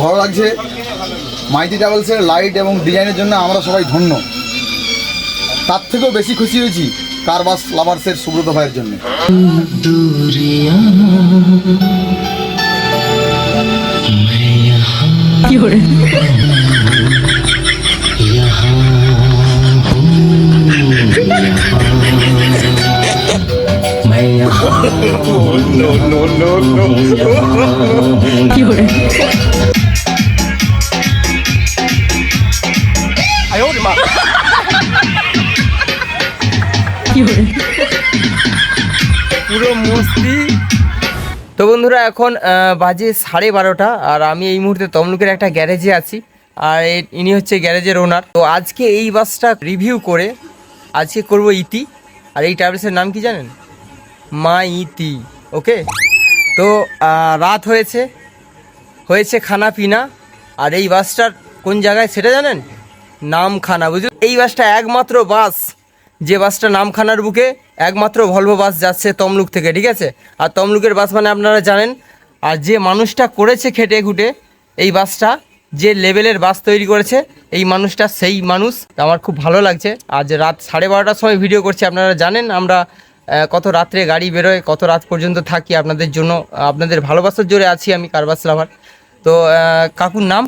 ভালো লাগছে। মাইতি ট্রাভেলসের লাইট এবং ডিজাইনের জন্য আমরা সবাই ধন্য। তার থেকেও বেশি খুশি হয়েছি কারবাস লাভার্সের সুব্রত ভাইয়ের জন্য। কি করে. পুরো মস্তি। তো বন্ধুরা, এখন বাজে সাড়ে বারোটা, আর আমি এই মুহূর্তে তমলুকের একটা গ্যারেজে আছি, আর ইনি হচ্ছে গ্যারেজের ওনার। তো আজকে এই বাসটা রিভিউ করে আজকে করব ইতি, আর এই ট্রাভেলসের নাম কি জানেন? মা ইতি, ওকে? তো রাত হয়েছে হয়েছে খানা পিনা, আর এই বাসটার কোন জায়গায় সেটা জানেন? নামখানা, বুঝলেন? এই বাসটা একমাত্র বাস। যে বাসটা নামখানার বুকে একমাত্র ভলভো বাস যাচ্ছে তমলুক থেকে ঠিক আছে? আর তমলুকের বাস মানে আপনারা জানেন আর যে মানুষটা করেছে খেটে খুটে এই বাসটা যে লেভেলের বাস তৈরি করেছে এই মানুষটা সেই মানুষ। আমার খুব ভালো লাগছে। আজ রাত সাড়ে বারোটার সময় ভিডিও করছি আপনারা জানেন আমরা কত রাত্রে গাড়ি বেরোয় কত রাত পর্যন্ত থাকি আপনাদের জন্য আপনাদের ভালোবাসার জোরে আছি আমি কারবাস লাভার। তো কাকুর নাম?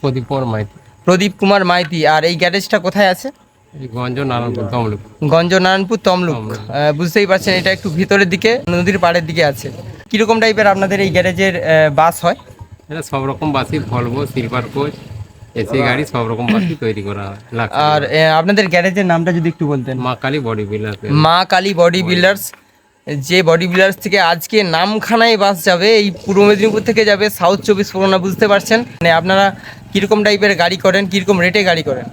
প্রদীপ কুমার মাইতি। প্রদীপ কুমার মাইতি। আর এই গ্যারেজটা কোথায় আছে? গঞ্জ নারায়ণপুর তমলুক। গঞ্জ নারায়ণপুর তমলুক। বুঝতেই পারছেন এটা একটু ভিতরের দিকে নদীর পাড়ের দিকে আছে। কীরকম টাইপের আপনাদের এই গ্যারেজের বাস হয়? এটা সব রকম বাসই ভলভো সিলভার কোচ এসি গাড়ি সব রকম বাসই তৈরি করা হয় আর আপনাদের গ্যারেজের নামটা যদি একটু বলতেন। মা Kali body builder Maa Kali body builders যে বডি বিল্ডার্স থেকে আজকে নামখানায় বাস যাবে এই পূর্ব মেদিনীপুর থেকে যাবে সাউথ চব্বিশ পরগনা বুঝতে পারছেন? মানে আপনারা কীরকম টাইপের গাড়ি করেন কীরকম রেটে গাড়ি করেন?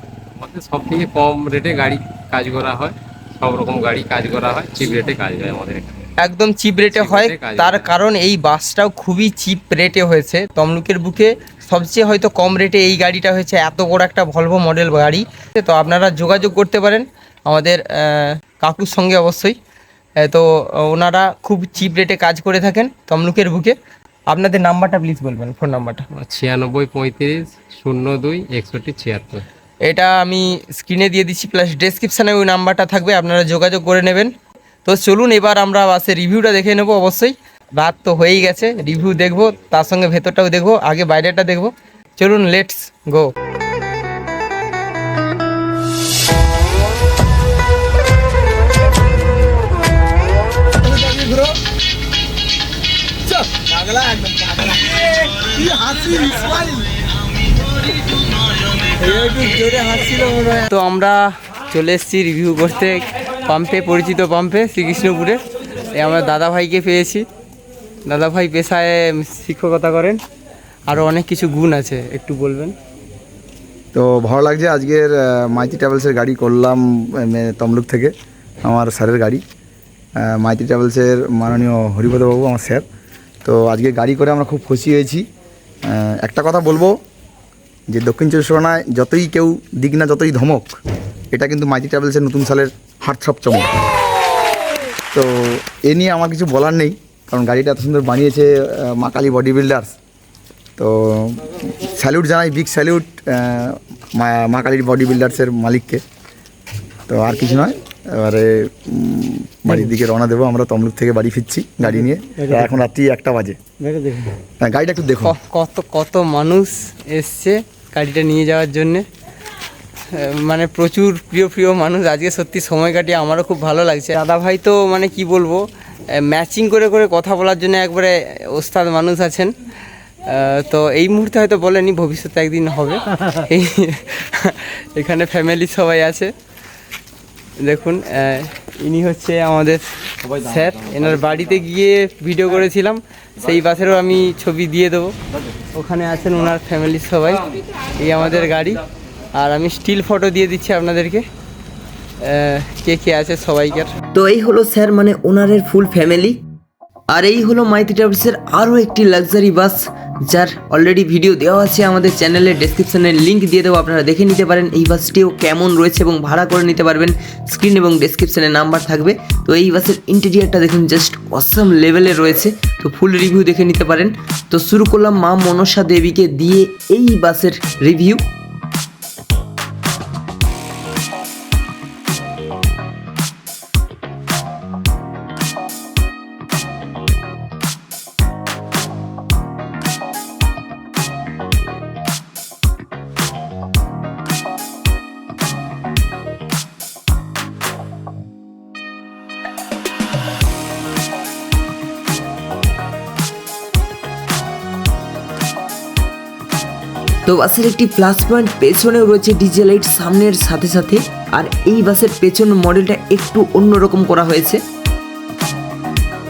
আমাদের সব থেকে কম রেটে গাড়ি কাজ করা হয়। সব রকম গাড়ি কাজ করা হয় চিপ রেটে কাজ হয় আমাদের এখানে। একদম চিপ রেটে হয় তার কারণ এই বাসটাও খুবই চিপ রেটে হয়েছে। তমলুকের বুকে সবচেয়ে হয়তো কম রেটে এই গাড়িটা হয়েছে এত বড় একটা ভলভো মডেল গাড়ি। তো আপনারা যোগাযোগ করতে পারেন আমাদের কাকুর সঙ্গে অবশ্যই। তো ওনারা খুব চিপ রেটে কাজ করে থাকেন তমলুকের বুকে। আপনাদের নাম্বারটা প্লিজ বলবেন ফোন নাম্বারটা। ছিয়ানব্বই পঁয়ত্রিশ শূন্য দুই একষট্টি ছিয়াত্তর। এটা আমি স্ক্রিনে দিয়ে দিচ্ছি প্লাস ডেসক্রিপশানে ওই নাম্বারটা থাকবে আপনারা যোগাযোগ করে নেবেন। তো চলুন এবার আমরা বাসের রিভিউটা দেখে নেব অবশ্যই। রাত তো হয়েই গেছে রিভিউ দেখব তার সঙ্গে ভেতরটাও দেখব আগে বাইরেটা দেখব। চলুন লেটস গো তো আমরা চলে এসেছি রিভিউ করতে। পাম্পে পরিচিত পাম্পে শ্রীকৃষ্ণপুরে। আমরা দাদা ভাইকে পেয়েছি। দাদা ভাই পেশায় শিক্ষকতা করেন। আরও অনেক কিছু গুণ আছে, একটু বলবেন? তো ভালো লাগছে, আজকের মাইতি ট্রাভেলসের গাড়ি করলাম তমলুক থেকে, আমার স্যারের গাড়ি। মাইতি ট্রাভেলসের মাননীয় হরিপদবাবু, আমার স্যার। তো আজকে গাড়ি করে আমরা খুব খুশি হয়েছি। একটা কথা বলব যে দক্ষিণ চব্বিশ পরগনায় যতই কেউ দিক না যতই ধমক, এটা কিন্তু মাইতি ট্রাভেলসের নতুন সালের হার্টসপ চমক। তো এ নিয়ে আমার কিছু বলার নেই, কারণ গাড়িটা এত সুন্দর বানিয়েছে মা কালী বডি বিল্ডার্স তো স্যালিউট জানাই, বিগ স্যালিউট মা কালীর বডি বিল্ডার্সের মালিককে। তো আর কিছু নয়। এবারে বাড়ির দিকে রওনা দেবো আমরা তমলুক থেকে বাড়ি ফিরছি গাড়ি নিয়ে। এখন রাত্রি একটা বাজে। হ্যাঁ গাড়িটা একটু দেখো কত কত মানুষ এসছে গাড়িটা নিয়ে যাওয়ার জন্যে? মানে প্রচুর প্রিয় প্রিয় মানুষ। আজকে সত্যি সময় কাটিয়ে আমারও খুব ভালো লাগছে। দাদা ভাই তো মানে কি বলব ম্যাচিং করে করে কথা বলার জন্য একবারে ওস্তাদ মানুষ আছেন। তো এই মুহূর্তে হয়তো বলেনি ভবিষ্যতে একদিন হবে। এখানে ফ্যামিলি সবাই আছে। দেখুন ইনি হচ্ছে আমাদের স্যার। এনার বাড়িতে গিয়ে ভিডিও করেছিলাম। সেই বাসেরও আমি ছবি দিয়ে দেবো। ওখানে আছেন ওনার ফ্যামিলির সবাই। এই আমাদের গাড়ি। আর আমি স্টিল ফটো দিয়ে দিচ্ছি আপনাদেরকে। কে কে আছে সবাইকার। তো এই হলো স্যার মানে ওনারের ফুল ফ্যামিলি আর এই হলো মাইতি ট্রাভেলসের আরও একটি লাক্সারি বাস, যার অলরেডি ভিডিও দেওয়া আছে আমাদের চ্যানেলের ডেসক্রিপশনে লিঙ্ক দিয়ে দেবো, আপনারা দেখে নিতে পারেন এই বাসটিও কেমন রয়েছে এবং ভাড়া করে নিতে পারবেন। স্ক্রিন এবং ডেসক্রিপশনে নাম্বার থাকবে। তো এই বাসের ইন্টেরিয়ারটা দেখুন জাস্ট অসম লেভেলে রয়েছে। তো ফুল রিভিউ দেখে নিতে পারেন। তো শুরু করলাম মা মনসা দেবীকে দিয়ে এই বাসের রিভিউ তো বাসের একটি প্লাস পয়েন্ট পেছনেও রয়েছে ডিজে লাইট সামনের সাথে সাথে। আর এই বাসের পেছন মডেলটা একটু অন্যরকম করা হয়েছে।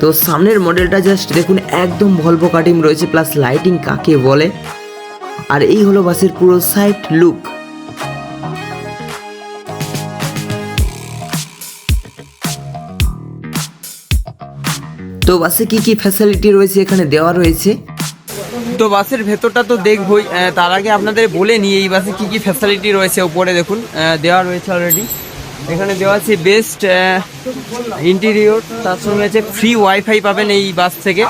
তো সামনের মডেলটা জাস্ট দেখুন, একদম ভলভো কাটিং রয়েছে প্লাস লাইটিং কাকে বলে। আর এই হলো বাসের পুরো সাইড লুক তো বাসে কি কি ফ্যাসিলিটি রয়েছে এখানে দেওয়া রয়েছে? তো বাসের ভেতরটা তো দেখবই তার আগে আপনাদের বলে নিই, এই বাসে কি কি ফ্যাসিলিটি রয়েছে উপরে দেখুন দেওয়া রয়েছে অলরেডি এখানে দেওয়া আছে বেস্ট ইন্টেরিয়র তার সঙ্গে আছে ফ্রি ওয়াইফাই পাবেন এই বাস থেকে।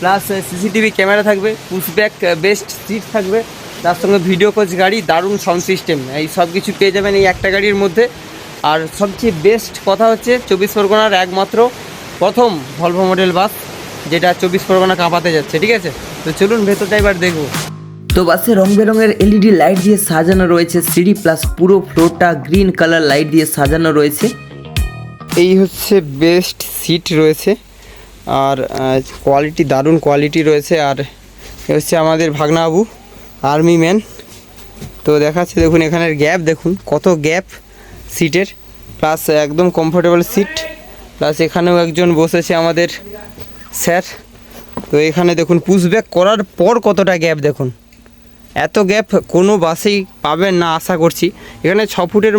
প্লাস সিসিটিভি ক্যামেরা থাকবে পুশব্যাক বেস্ট সিট থাকবে। তার সঙ্গে ভিডিও কোচ গাড়ি, দারুণ সাউন্ড সিস্টেম এই সব কিছু পেয়ে যাবেন এই একটা গাড়ির মধ্যে। আর সবচেয়ে বেস্ট কথা হচ্ছে চব্বিশ পরগনার একমাত্র প্রথম ভলভো মডেল বাস যেটা চব্বিশ পরগনা কাঁপাতে যাচ্ছে, ঠিক আছে? তো চলুন ভেতরটা এবার দেখব। তো বাসে রং বেরঙের এলইডি লাইট দিয়ে সাজানো রয়েছে সিডি প্লাস পুরো ফ্লোরটা গ্রিন কালার লাইট দিয়ে সাজানো রয়েছে। এই হচ্ছে বেস্ট সিট রয়েছে। আর কোয়ালিটি দারুণ কোয়ালিটি রয়েছে। আর হচ্ছে আমাদের ভাগনাবু আর্মি ম্যান তো দেখাচ্ছে, দেখুন এখানের গ্যাপ দেখুন কত গ্যাপ সিটের প্লাস একদম কমফোর্টেবল সিট প্লাস এখানেও একজন বসেছে আমাদের স্যার তো এখানে দেখুন পুশব্যাক করার পর কতটা গ্যাপ দেখুন। এত গ্যাপ কোনো বাসেই পাবেন না, আশা করছি। এখানে ছ ফুটের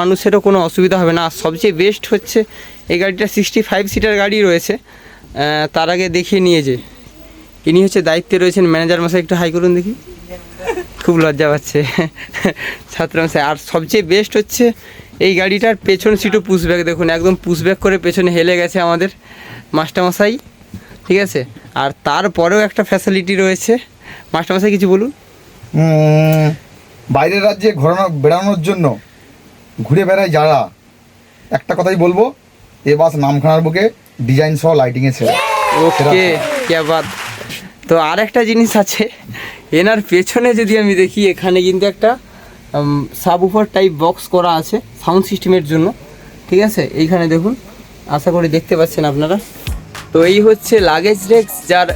মানুষেরও কোনো অসুবিধা হবে না। আর সবচেয়ে বেস্ট হচ্ছে, এই গাড়িটা সিক্সটি ফাইভ সিটার গাড়ি রয়েছে। তার আগে দেখিয়ে নিয়ে যে। ইনি হচ্ছে দায়িত্বে রয়েছেন। ম্যানেজার মশাই, একটু হাই করুন দেখি। খুব লজ্জা পাচ্ছে। ছাত্রমশাই আর সবচেয়ে বেস্ট হচ্ছে, এই গাড়িটার পেছন সিটও পুশব্যাক দেখুন, একদম পুশব্যাক করে পেছনে হেলে গেছে আমাদের মাস্টারমশাই। ঠিক আছে? আর তারপরেও একটা ফ্যাসিলিটি রয়েছে। মাস্টারমশাই কিছু বলুন। বাইরের রাজ্যে ঘোরানো বেড়ানোর জন্য ঘুরে বেড়ায় যারা একটা কথাই বলব এ বাস নামখানার বুকে ডিজাইন সহ লাইটিংয়ে ছেড়ে। ওকে কে বাদ তো আর একটা জিনিস আছে এনার পেছনে যদি আমি দেখি এখানে কিন্তু একটা সাবউফার টাইপ বক্স করা আছে সাউন্ড সিস্টেমের জন্য। ঠিক আছে? এইখানে দেখুন আশা করি দেখতে পাচ্ছেন আপনারা। তো এই হচ্ছে লাগেজ রেক্স যার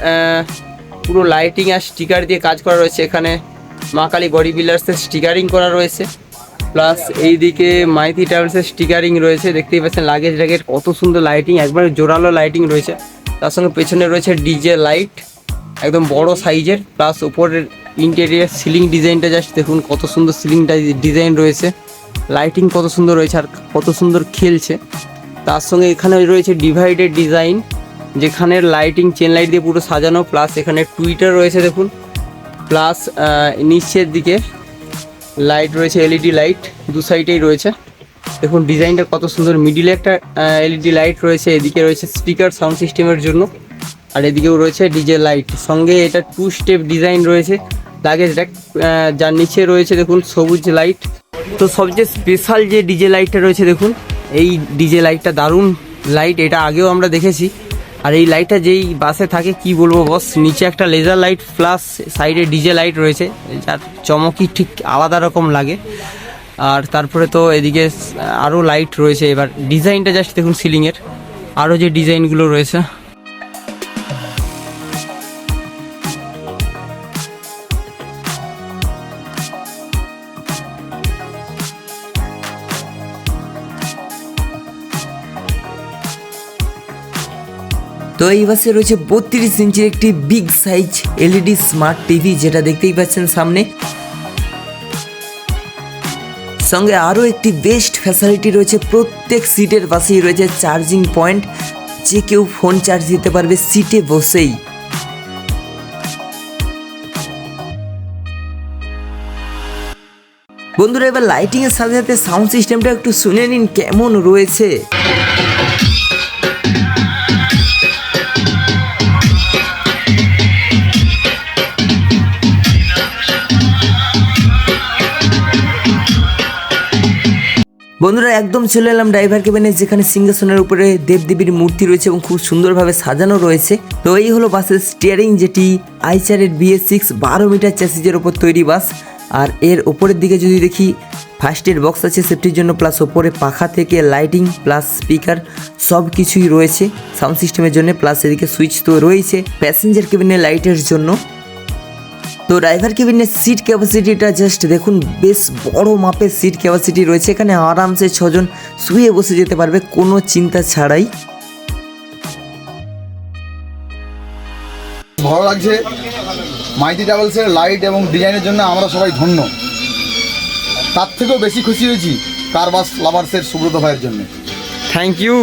পুরো লাইটিং আর স্টিকার দিয়ে কাজ করা রয়েছে। এখানে মা কালী বডি বিল্ডার্সের স্টিকারিং করা রয়েছে। প্লাস এইদিকে মাইতি ট্রাভেলসের স্টিকারিং রয়েছে। দেখতেই পাচ্ছেন লাগেজ র্যাগের কত সুন্দর লাইটিং একবারে জোরালো লাইটিং রয়েছে। তার সঙ্গে পেছনে রয়েছে ডিজে লাইট একদম বড় সাইজের। প্লাস উপরের ইন্টেরিয়ার সিলিং ডিজাইনটা জাস্ট দেখুন, কত সুন্দর সিলিংটা ডিজাইন রয়েছে। লাইটিং কত সুন্দর রয়েছে আর কত সুন্দর খেলছে। তার সঙ্গে এখানে রয়েছে ডিভাইডেড ডিজাইন যেখানে লাইটিং চেন লাইট দিয়ে পুরো সাজানো প্লাস এখানে টুইটার রয়েছে, দেখুন। প্লাস নিচের দিকে লাইট রয়েছে এলইডি লাইট দু সাইডেই রয়েছে। দেখুন ডিজাইনটা কত সুন্দর। মিডিলে একটা এলইডি লাইট রয়েছে, এদিকে রয়েছে স্পিকার সাউন্ড সিস্টেমের জন্য, আর এদিকেও রয়েছে ডিজে লাইট সঙ্গে এটা টু স্টেপ ডিজাইন রয়েছে লাগেজ র্যাক যার নিচে রয়েছে, দেখুন, সবুজ লাইট তো সবচেয়ে স্পেশাল যে ডিজে লাইটটা রয়েছে, দেখুন, এই ডিজে লাইটটা দারুণ লাইট এটা আগেও আমরা দেখেছি। আর এই লাইটটা যেই বাসে থাকে, কি বলব বস নিচে একটা লেজার লাইট প্লাস সাইডে ডিজে লাইট রয়েছে, যার চমকই ঠিক আলাদা রকম লাগে। আর তারপরে তো এদিকে আরও লাইট রয়েছে এবার। ডিজাইনটা জাস্ট দেখুন সিলিংয়ের আরও যে ডিজাইনগুলো রয়েছে। তো এই বাসে রয়েছে বত্রিশ ইঞ্চির একটি big size LED smart TV, যেটা দেখতেই পাচ্ছেন সামনে। সঙ্গে আরও একটি বেস্ট ফ্যাসিলিটি রয়েছে, প্রত্যেক সিটের পাশেই রয়েছে চার্জিং পয়েন্ট। যে কেউ ফোন চার্জ দিতে পারবে সিটে বসেই। বন্ধুরা, এবার লাইটিং এর সাথে সাথে সাউন্ড সিস্টেমটা একটু শুনে নিন, কেমন রয়েছে? বন্ধুরা, একদম চলে এলাম ড্রাইভার কেবিনে যেখানে সিংহাসনের উপরে দেবদেবীর মূর্তি রয়েছে এবং খুব সুন্দরভাবে সাজানো রয়েছে। তো এই হলো বাসের স্টিয়ারিং যেটি আইচারের বিএস সিক্স বারো মিটার চ্যাসিজের ওপর তৈরি বাস। আর এর ওপরের দিকে যদি দেখি ফার্স্ট এড বক্স আছে সেফটির জন্য প্লাস ওপরে পাখা থেকে লাইটিং প্লাস স্পিকার সব কিছুই রয়েছে সাউন্ড সিস্টেমের জন্য প্লাস এদিকে সুইচ তো রয়েছে। প্যাসেঞ্জার কেবিনে লাইটের জন্য। তো ড্রাইভার কেবিনের সিট ক্যাপাসিটিটা জাস্ট দেখুন বেশ বড় মাপের সিট ক্যাপাসিটি রয়েছে। এখানে আরামসে ছজন শুয়ে বসে যেতে পারবে কোনো চিন্তা ছাড়াই। ভালো লাগছে। মাইতি ট্রাভেলসের লাইট এবং ডিজাইনের জন্য আমরা সবাই ধন্য। তার থেকেও বেশি খুশি হয়েছি কারবাস লাভার্সের সুব্রত ভাইয়ের জন্য। থ্যাংক ইউ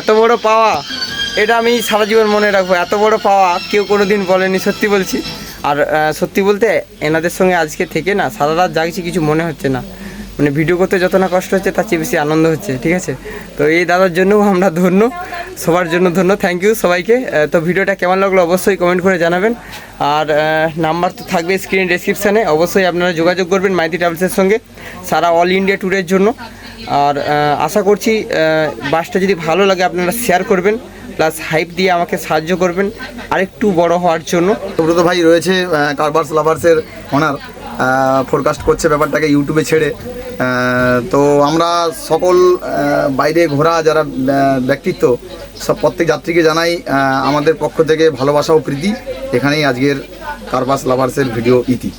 এত বড় পাওয়া এটা আমি সারা জীবন মনে রাখব এত বড় পাওয়া কেউ কোনো দিন বলেনি সত্যি বলছি। আর সত্যি বলতে এনাদের সঙ্গে আজকে থেকে না সারা রাত জাগছি, কিছু মনে হচ্ছে না। মানে ভিডিও করতে যত না কষ্ট হচ্ছে, তার চেয়ে বেশি আনন্দ হচ্ছে, ঠিক আছে? তো এই দাদার জন্যও আমরা ধন্য, সবার জন্য ধন্য থ্যাংক ইউ সবাইকে। তো ভিডিওটা কেমন লাগল অবশ্যই কমেন্ট করে জানাবেন। আর নাম্বার তো থাকবে স্ক্রিন ডেসক্রিপশানে অবশ্যই আপনারা যোগাযোগ করবেন মাইতি ট্রাভেলসের সঙ্গে, সারা অল ইন্ডিয়া ট্যুরের জন্য। আর আশা করছি বাসটা যদি ভালো লাগে, আপনারা শেয়ার করবেন। প্লাস হাইপ দিয়ে আমাকে সাহায্য করবেন আরেকটু বড় হওয়ার জন্য। সুব্রত ভাই রয়েছে কারবাস লাভার্সের ওনার ফোরকাস্ট করছে ব্যাপারটাকে ইউটিউবে ছেড়ে। তো আমরা সকল বাইরে ঘোরা যারা ব্যক্তিত্ব সব প্রত্যেক যাত্রীকে জানাই আমাদের পক্ষ থেকে ভালোবাসা ও প্রীতি। এখানেই আজকের কারবাস লাভার্সের ভিডিও ইতি।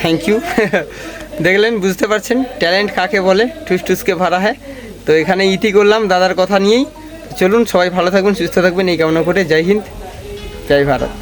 থ্যাংক ইউ দেখলেন বুঝতে পারছেন ট্যালেন্ট কাকে বলে টুস টুসকে ভাড়া হয়। তো এখানে ইতি করলাম দাদার কথা নিয়েই। চলুন সবাই ভালো থাকবেন সুস্থ থাকবেন এই কামনা করে জয় হিন্দ জয় ভারত।